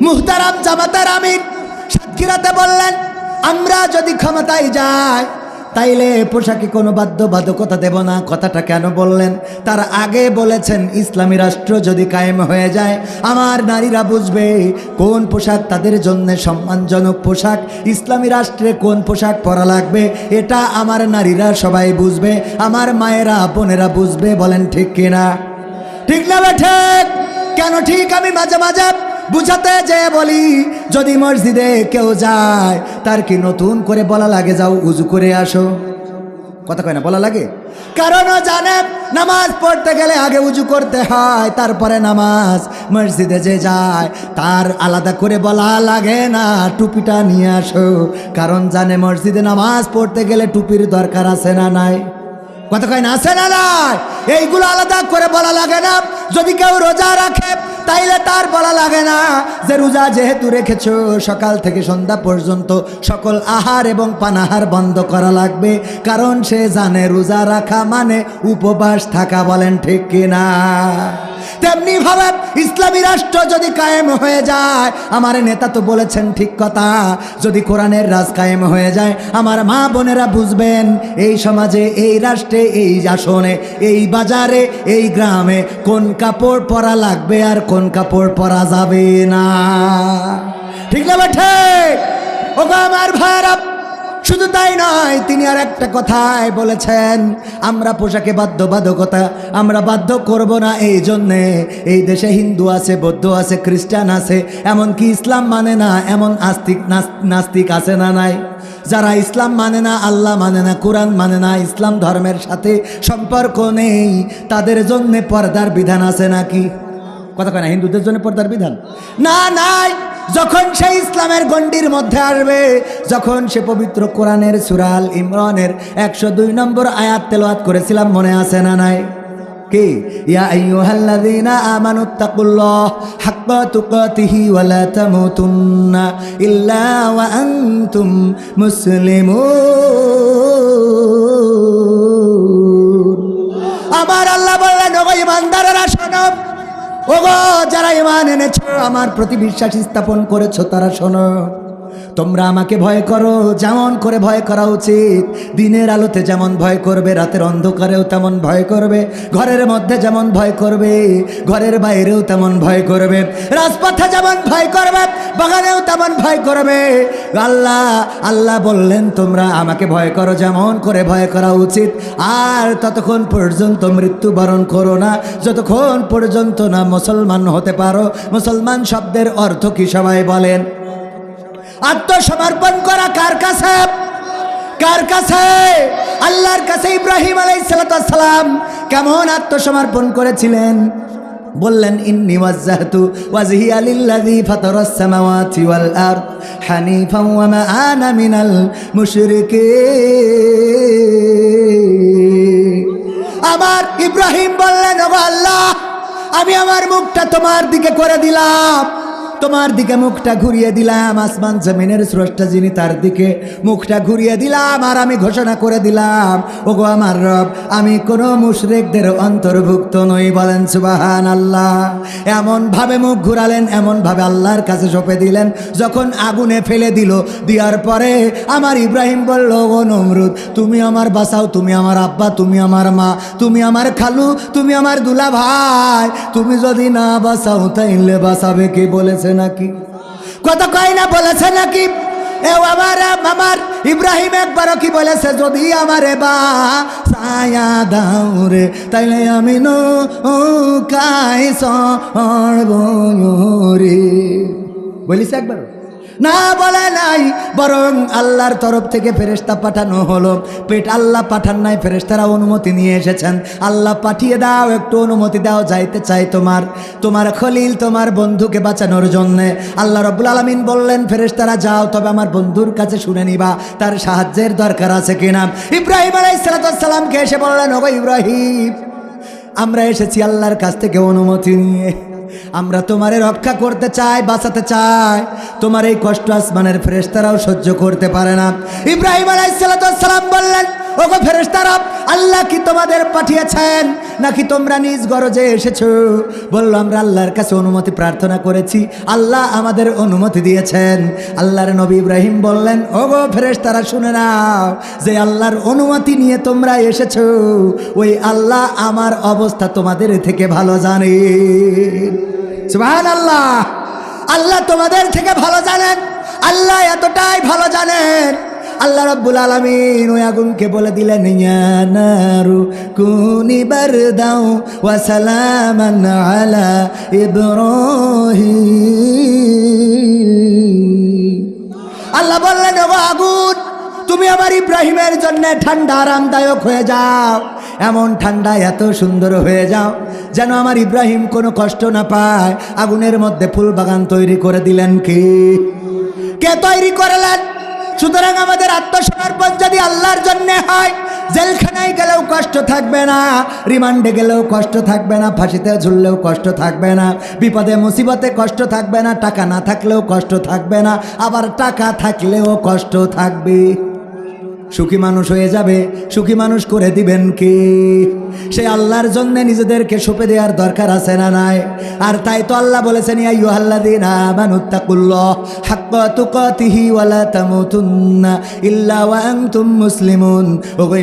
মুহতারাম জামাতার আমির সাতক্ষীরাতে বললেন, আমরা যদি ক্ষমতায় যাই, তাইলে পোশাকে কোনো বাধ্যবাধকতা দেব না। কথাটা কেন বললেন? তার আগে বলেছেন, ইসলামী রাষ্ট্র যদি কায়েম হয়ে যায়, আমার নারীরা বুঝবে কোন পোশাক তাদের জন্য সম্মানজনক পোশাক, ইসলামী রাষ্ট্রে কোন পোশাক পরা লাগবে, এটা আমার নারীরা সবাই বুঝবে, আমার মায়েরা, বোনেরা বুঝবে। বলেন, ঠিক কিনা? ঠিক না ঠিক। কেন ঠিক? আমি মাঝে মাঝে বুঝাতে যে বলি, যদি মসজিদে কেউ যায়, তার কি নতুন করে বলা লাগে? যাও, উজু করে আসো। কথা কয় না, বলা লাগে? কারণ জানে, নামাজ পড়তে গেলে আগে উজু করতে হয়, তারপরে নামাজ মসজিদে যে যায়, তার আলাদা করে বলা লাগে না, টুপিটা নিয়ে আসো। কারণ জানে, মসজিদে নামাজ পড়তে গেলে টুপির দরকার আছে না নাই? কথা কয় না, আছে না নাই? এইগুলো আলাদা করে বলা লাগে না। যদি কেউ রোজা রাখে, তাইলে তার বলা লাগে না যে রোজা যেহেতু রেখেছ, সকাল থেকে সন্ধ্যা পর্যন্ত সকল আহার এবং পানাহার বন্ধ করা লাগবে। কারণ সে জানে রোজা রাখা মানে উপবাস থাকা বলেন ঠিক কিনা। তেমনি ভাবে ইসলামী রাষ্ট্র যদি কায়েম হয়ে যায়, আমার নেতা তো বলেছেন ঠিক কথা, যদি কোরআনের রাজ কায়েম হয়ে যায়, আমার মা বোনেরা বুঝবেন, এই সমাজে, এই রাষ্ট্রে, এই আসনে, এই বাজারে, এই গ্রামে কোন কাপড় পরা লাগবে আর কোন কাপড় পরা যাবে না। ঠিক না বেঠে ওগো আমার ভাইরা শুধু তাই নয়, তিনি আর একটা কথায় বলেছেন, আমরা পোশাকে বাধ্যবাধকতা, আমরা বাধ্য করব না এই জন্যে। এই দেশে হিন্দু আছে, বৌদ্ধ আছে, খ্রিস্টান আছে, এমনকি ইসলাম মানে না, এমন আস্তিক নাস্তিক আছে না নাই। যারা ইসলাম মানে না, আল্লাহ মানে না, কোরআন মানে না, ইসলাম ধর্মের সাথে সম্পর্ক নেই, তাদের জন্যে পর্দার বিধান আছে নাকি? কথা কয় না, হিন্দুদের জন্য পর্দার বিধান? না, নাই। যখন সে ইসলামের গণ্ডির মধ্যে আসবে, যখন সে পবিত্র কোরআনের সুরাল ইমরানের একশো দুই নম্বর আয়াত তেলাওয়াত করেছিলাম, মনে আছে না নাই? কি? ইয়া আমার আল্লাহ বললেন, ওগো ইমানদারেরা, শোনো ওগো যারা ইমান এনেছো আমার প্রতি বিশ্বাস স্থাপন করেছ তারা শোনো। তোমরা আমাকে ভয় করো, যেমন করে ভয় করা উচিত। দিনের আলোতে যেমন ভয় করবে, রাতের অন্ধকারেও তেমন ভয় করবে, ঘরের মধ্যে যেমন ভয় করবে, ঘরের বাইরেও তেমন ভয় করবে, রাজপথে যেমন ভয় করবে, বাগানেও তেমন ভয় করবে। আল্লাহ আল্লাহ বললেন, তোমরা আমাকে ভয় করো, যেমন করে ভয় করা উচিত। আর ততক্ষণ পর্যন্ত মৃত্যুবরণ করো না। যতক্ষণ পর্যন্ত না মুসলমান হতে পারো। মুসলমান শব্দের অর্থ কি সবাই বলেন? আত্মসমর্পণ করা কার কাছে? কার কাছে? আল্লাহর কাছে ইব্রাহিম আলাইসালাম কেমন আত্মসমর্পণ করেছিলেন? বললেন, ইন্নি ওয়াজ্জাহতু ওয়াজহিয়া লিল্লাযী ফাতারাস সামাওয়াতি ওয়াল আরদ হানিফাও ওয়া মা আনা মিনাল মুশরিকিন। আমার ইব্রাহিম বললেন, ওগো আল্লাহ, আমি আমার মুখটা তোমার দিকে করে দিলাম। তোমার দিকে মুখটা ঘুরিয়ে দিলাম, আসমান জমিনের স্রষ্টা যিনি তার দিকে মুখটা ঘুরিয়ে দিলাম, আর আমি ঘোষণা করে দিলাম, ওগো আমার রব, আমি কোনো মুশরেকদের অন্তর্ভুক্ত নই, বলেন সুবাহান আল্লাহ এমন ভাবে মুখ ঘুরালেন, এমনভাবে আল্লাহর কাছে সঁপে দিলেন, যখন আগুনে ফেলে দিল, দেওয়ার পরে আমার ইব্রাহিম বলল ও নমরুদ, তুমি আমার বাসাও, তুমি আমার আব্বা, তুমি আমার মা, তুমি আমার খালু, তুমি আমার দুলা ভাই তুমি যদি না বাসাও, তাইলে বাসাবে কি বলেছে? নাকি? কত কয় না, বলেছে নাকি? এ আমার আমার ইব্রাহিম একবারও কি বলেছে? যদি আমারে বা ছায়া দাও রে, তাইলে আমি নো কাই রে। বলিস একবার না বলে নাই, বরং আল্লাহর তরফ থেকে ফেরেস্তা পাঠানো হলো। পেট আল্লাহ পাঠান নাই ফেরেস্তারা অনুমতি নিয়ে এসেছেন। আল্লাহ পাঠিয়ে দাও, একটু অনুমতি দাও, যাইতে চাই তোমার। তোমার খলিল, তোমার বন্ধুকে বাঁচানোর জন্যে। আল্লাহ রব্বুল আলমিন বললেন ফেরেস্তারা যাও, তবে আমার বন্ধুর কাছে শুনে নিবা, তার সাহায্যের দরকার আছে কিনা। ইব্রাহিম আলাইসালামকে এসে বললেন, ওগো ইব্রাহিম, আমরা এসেছি আল্লাহর কাছ থেকে অনুমতি নিয়ে। আমরা তোমারে রক্ষা করতে চাই, বাঁচাতে চাই। তোমার এই কষ্ট আসমানের ফেরেশতারাও সহ্য করতে পারে না। ইব্রাহিম আলাইসালাম বললেন ওগো ফেরেশতারা, আল্লাহ কি তোমাদের পাঠিয়েছেন? নাকি তোমরা নিজ গরজে এসেছ? বলল, আমরা আল্লাহর কাছে অনুমতি প্রার্থনা করেছি। আল্লাহ আমাদের অনুমতি দিয়েছেন। আল্লাহর নবী ইব্রাহিম বললেন, ওগো ফেরেশতারা, শুনে নাও যে আল্লাহর অনুমতি নিয়ে তোমরা এসেছ। ওই আল্লাহ আমার অবস্থা তোমাদের থেকে ভালো জানে। আল্লাহ আল্লাহ তোমাদের থেকে ভালো জানেন। আল্লাহ এতটাই ভালো জানেন আল্লাহ রাব্বুল আলামিন ওই আগুনকে বলে দিলেন, ইয়া নারু কুনি বারদাও ওয়া সালামান আলা ইব্রাহিম। আল্লাহ বললেন, ওগো আগুন, তুমি আমার ইব্রাহিমের জন্য ঠান্ডা আরামদায়ক হয়ে যাও। এমন ঠান্ডা এত সুন্দর হয়ে যাও যেন আমার ইব্রাহিম কোনো কষ্ট না পায়। আগুনের মধ্যে ফুল বাগান তৈরি করে দিলেন কি? কে তৈরি করলেন? সুতরাং আমাদের আত্মসমর্পণ যদি আল্লাহর জন্যে হয়, জেলখানায় গেলেও কষ্ট থাকবে না, রিমান্ডে গেলেও কষ্ট থাকবে না, ফাঁসিতে ঝুললেও কষ্ট থাকবে না, বিপদে মুসিবতে কষ্ট থাকবে না, টাকা না থাকলেও কষ্ট থাকবে না, আবার টাকা থাকলেও কষ্ট থাকবে। সুখী মানুষ হয়ে যাবে, সুখী মানুষ করে দিবেন কি? সে আল্লাহর জন্য নিজেদেরকে সঁপে দেওয়ার দরকার আছে না নাই? আর তাই তো আল্লাহ বলেছেন, ইয়া ইল্লা ওয়া আনতুম মুসলিমুন।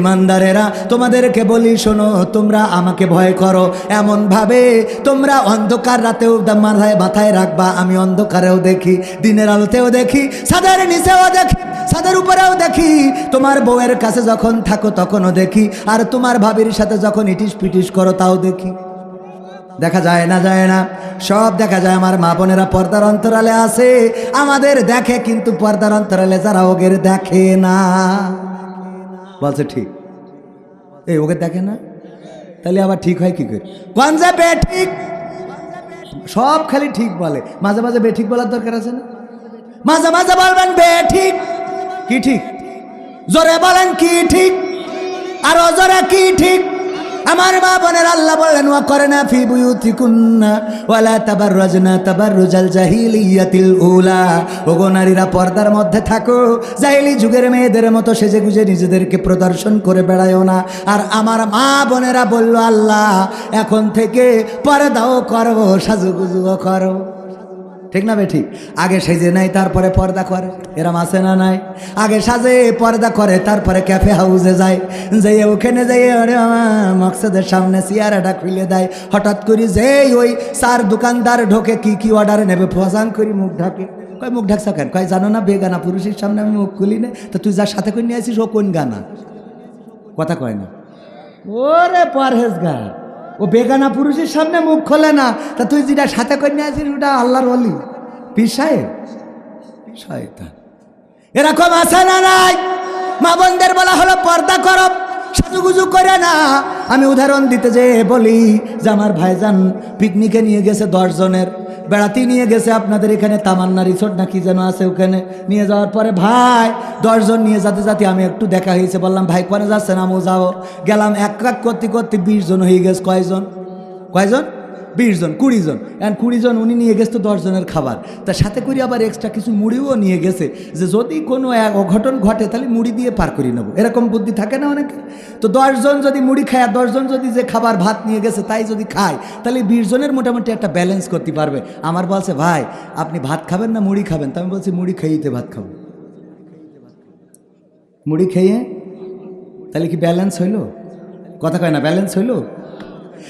ইমানদারেরা তোমাদেরকে বলি শোনো, তোমরা আমাকে ভয় করো। এমন ভাবে তোমরা অন্ধকার রাতেও মাথায় মাথায় রাখবা, আমি অন্ধকারেও দেখি, দিনের আলোতেও দেখি, ছাদের নিচেও দেখি। ছাদের উপরেও দেখি, তোমার বউয়ের কাছে যখন থাকো তখনও দেখি, আর তোমার ভাবির সাথে যখন ইটিস পিটিস করো তাও দেখি। দেখা যায় না যায় না, সব দেখা যায়। আমার মা বোনেরা পর্দার অন্তরালে আছে, আমাদের দেখে, কিন্তু পর্দার অন্তরালে যারা ওগের দেখে না। বলছে, ঠিক। এই ওকে দেখে না? তাহলে আবার ঠিক হয় কি করে? কোন বে ঠিক? সব খালি ঠিক বলে। মাঝে মাঝে বে ঠিক বলার দরকার আছে না? মাঝে মাঝে বলবেন বে ঠিক। কি ঠিক? জোরে বলেন কি ঠিক? আর অজরে কি ঠিক? আমার মা বোনের আল্লাহ বললেন, ওয়া করে না ফি বুয়ুতিকুন্না ওয়ালা তাবাররাজনা তাবাররুজাল জাহিলিয়াতিল উলা। ওগো নারীরা পর্দার মধ্যে থাকো। জাহিলি যুগের মেয়েদের মতো সেজে গুজে নিজেদেরকে প্রদর্শন করে বেড়ায়ও না। আর আমার মা বোনেরা বলল, আল্লাহ, এখন থেকে পর্দাও করো, সাজুগুজুও করো। ঠিক না বে ঠিক? আগে সেজে নেয় তারপরে পর্দা করে। এরম আছে না নাই? আগে সাজে, পর্দা করে, তারপরে ক্যাফে হাউসে যায়। যেয়ে ওখানে যেয়ে, আরে মকসদের সামনে চেয়ারাটা খুলে দেয়। হঠাৎ করে যেই ওই চার দোকানদার ঢোকে, কি কি অর্ডার নেবে? ফসাং করি মুখ ঢাকে। কয়, মুখ ঢাকছা কেন? কয়, জানো না, বেগানা পুরুষের সামনে আমি মুখ খুলি না। তো তুই যার সাথে করে নিয়ে আসিস, ও কোন গানা? কথা কয় না। ওরে পরহেজগার। ও বেগানা পুরুষের সামনে মুখ খোলে না। তা তুই যেটা সাথে করে নিয়ে আসিস, ওটা আল্লাহর বলি পীর সাহেব? শয়তান। এরকম আছে না নাই? মা বোনদের বলা হলো, পর্দা করো। সাজুগুজু করে না। আমি উদাহরণ দিতে যে বলি যে আমার ভাইজান পিকনিকে নিয়ে গেছে দশজনের বেড়াতি নিয়ে গেছে আপনাদের এখানে তামান্না রিসোর্ট না কি যেন আছে ওখানে। নিয়ে যাওয়ার পরে, ভাই দশজন নিয়ে যাতে যাতে আমি একটু দেখা হয়েছে। বললাম, ভাই, কোনে না? আমিও যাও। গেলাম এক এক করতে করতে বিশজন হয়ে গেছে কয়জন? কয়জন? বিশ জন, কুড়ি জন। এখন কুড়ি জন, উনি নিয়ে গেছে তো দশ জনের খাবার। তার সাথে করে আবার এক্সট্রা কিছু মুড়িও নিয়ে গেছে। যে যদি কোনো এক অঘটন ঘটে, তাহলে মুড়ি দিয়ে পার করে নেব। এরকম বুদ্ধি থাকে না অনেকে? তো দশজন যদি মুড়ি খায়, আর দশজন যদি যে খাবার ভাত নিয়ে গেছে, তাই যদি খায়, তাহলে বিশ জনের মোটামুটি একটা ব্যালেন্স করতে পারবে। আমার বলছে, ভাই, আপনি ভাত খাবেন না মুড়ি খাবেন? তো আমি বলছি, মুড়ি খেয়েইতে ভাত খাব। মুড়ি খেয়ে? তাহলে কি ব্যালেন্স হইল? কথা কয় না ব্যালেন্স হইল?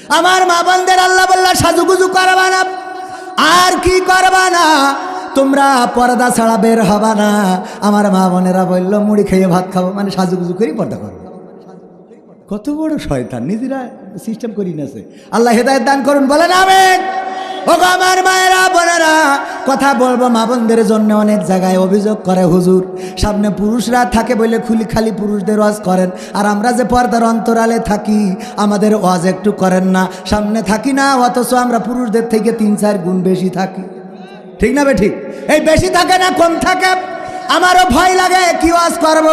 আমার মা বন্ধের আল্লাহ বল্লা, সাজুগুজু করবা না। আর কি করবা না? তোমরা পর্দা ছাড়া বের হবা না। আমার মা বোনেরা বলল, মুড়ি খেয়ে ভাত খাব। মানে সাজুগুজু করি পর্দা করব। কত বড় শয়তান, নিজেরা সিস্টেম করি না সে। আল্লাহ হেদায়ত দান করুন, বলেন আমেন। ও গো আমার মায়েরা, বোনেরা, কথা বলব মা বোনদের জন্য অনেক জায়গায় অভিযোগ করে হুজুর। সামনে পুরুষরা থাকে বলে খুলি খালি পুরুষদের ওয়াজ করেন। আর আমরা যে পর্দার অন্তরালে থাকি, আমাদের ওয়াজ একটু করেন না। সামনে থাকি না, অথচ আমরা পুরুষদের থেকে তিন চার গুণ বেশি থাকি। ঠিক না বে ঠিক এই বেশি থাকে না, কম থাকে। আমারও ভয় লাগে, কি ওয়াজ করব?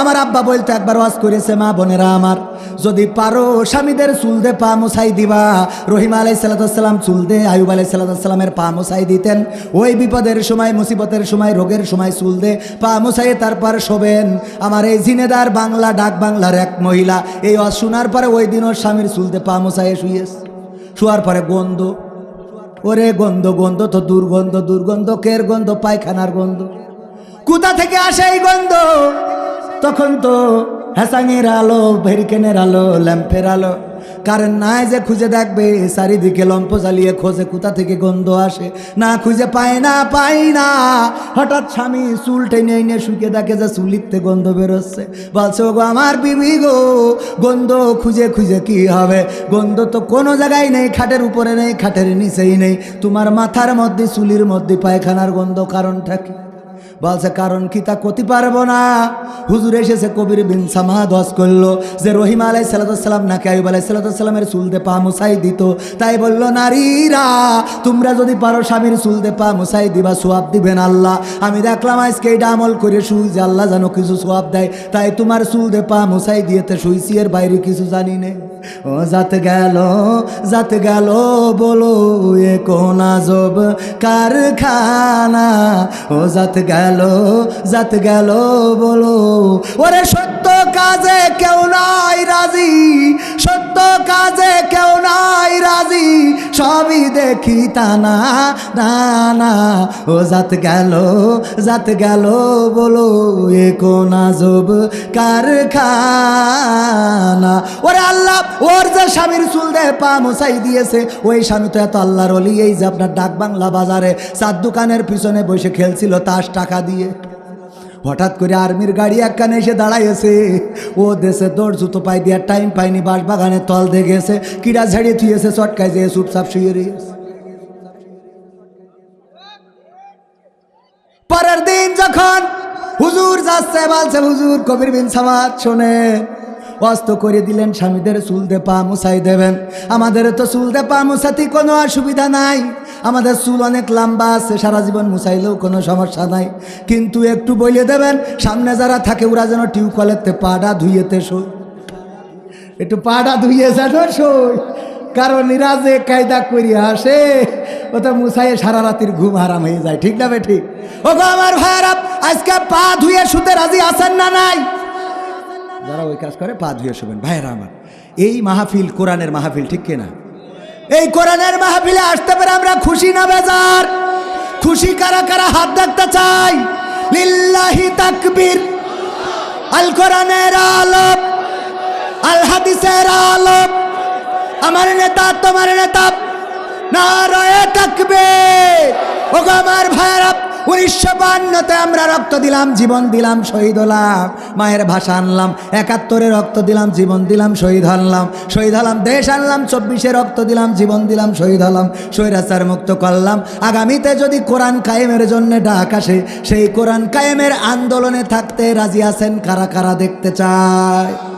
আমার আব্বা বলতে, একবার ওয়াজ করেছে মা বোনেরা আমার। যদি পারো স্বামীদের চুল দে পা মোছাই দিবা। রহিমা আলাই সাল্লাম চুল দে আয়ুব আলাই সাল্লামের পা মোছাই দিতেন। ওই বিপদের সময়, মুসিবতের সময়, রোগের সময় চুল দে পা মোছাই তারপর শোবেন। আমার এই জিনেদার বাংলা, ডাক বাংলার এক মহিলা, এই অজ শোনার পরে ওই দিনও স্বামীর চুল দে পা মোছাই শুয়েস শোয়ার পরে গন্ধ। ওরে গন্ধ গন্ধ তো দুর্গন্ধ দুর্গন্ধ কের গন্ধ? পায়খানার গন্ধ। কোথা থেকে আসে এই গন্ধ? তখন তো হ্যাসাঙের আলো, ভেরিকেনের আলো, ল্যাম্পের আলো। কারেন্ট নাই যে খুঁজে দেখবে, চারিদিকে লম্প জ্বালিয়ে খোঁজে কোথা থেকে গন্ধ আসে। না খুঁজে পায় না পাই না। হঠাৎ স্বামী চুল টেনে এনে শুকে দেখে যে চুলিতে গন্ধ বেরোচ্ছে। বলছে গো আমার বিবি গো, গন্ধ খুঁজে খুঁজে কি হবে? গন্ধ তো কোনো জায়গায় নেই, খাটের উপরে নেই, খাটের নিচেই নেই। তোমার মাথার মধ্যে, চুলির মধ্যে পায়খানার গন্ধ কারণটা কি? বলছে, কারণ কি তা করতে পারব না? হুজুর এসেছে, কবির বিন সামা দশ করল, যে রহিম আলাই সালাতাম নাকি আয়ুব আলাই সালাতামের চুলতে পা মুসাই দিত। তাই বলল, নারীরা, তোমরা যদি পারো স্বামীর চুলতে পা মুসাই দিবা, সোয়াব দিবেন আল্লাহ। আমি দেখলাম আজকে এইটা আমল করে শুই যে আল্লাহ যেন কিছু সোয়াব দেয়। তাই তোমার চুলতে পা মুসাই দিয়েতে শুইছি, এর বাইরে কিছু জানি নে ও জাত গেল জাত গেল, বলো এ কোন আজব কারখানা? ও জাত গেল জাত গেল, বলো, ওরে সত্য কাজে কেউ নাই সবই দেখি তা না ও যাত গেল যাত গেল বলো এ কোন আজব কারখানা। ওরে আল্লাহ, ওর যে স্বামীর চুল দেয় পা মশাই দিয়েছে, ওই স্বামী তো এত আল্লাহর অলি, এই যে আপনার ডাক বাংলা বাজারে চার দোকানের পিছনে বসে খেলছিল তাস টাকা দিয়ে। হঠাৎ করে আর্মির গাড়ি একখানে এসে দাঁড়াইছে ও দেশে দৌড় জুতো পাই দিয়ে টাইম পাইনি বাস বাগানে তল দিয়ে গেছে, কিরা ঝাড়িয়ে থুয়েছে চটকাই যেয়ে চুপচাপ শুয়ে রয়েছে পরের দিন যখন হুজুর যাচ্ছে, বলছে, হুজুর, কবির বিন সামাদ শোনে অস্ত করে দিলেন স্বামীদের চুল দে পা মুছাই দেবেন। আমাদের তো চুল দে পা মুছাতে কোনো অসুবিধা নাই। আমাদের চুল অনেক লম্বা আছে, সারা জীবন মুছাইলেও কোনো সমস্যা নাই। কিন্তু একটু বলে দেবেন, সামনে যারা থাকে ওরা যেন টিউবওয়েলের পাটা ধুইয়েতে শোয়। একটু পাটা ধুইয়ে যেন শোয়। কারণ যে কায়দা করি আসে ওটা মুসাইয়ে সারা রাতির ঘুম হারাম হয়ে যায়। ঠিক না বে ঠিক? ও গো আমার ভাইয়ারা, আজকে পা ধুয়ে শুতে রাজি আছেন না নাই? যারা ওই কাজ করে, পা ধুয়ে শুবেন। ভাইয়েরা আমার, এই মাহফিল কোরআনের মাহফিল, ঠিক কিনা? এই কোরআনের মাহফিলে আসতে পারে আমরা খুশি না বেজার? খুশি কারা কারা হাত দেখতে চাই লিল্লাহি তাকবীর। আল কোরআনের আলোক, আল হাদিসের আলোক। আমার নেতা, তোমার নেতা, নারায় থাকবে ও গো আমার ভাইয়েরা উনিশশো বান্নতে আমরা রক্ত দিলাম, জীবন দিলাম, শহীদ হলাম। মায়ের ভাষা আনলাম, একাত্তরে রক্ত দিলাম, জীবন দিলাম, শহীদ হলাম। শহীদ হলাম, দেশ আনলাম, চব্বিশে রক্ত দিলাম, জীবন দিলাম, শহীদ হলাম। স্বৈরাচার মুক্ত করলাম। আগামীতে যদি কোরআন কায়েমের জন্য ডাক আসে, সেই কোরআন কায়েমের আন্দোলনে থাকতে রাজি আছেন কারা কারা দেখতে চায়?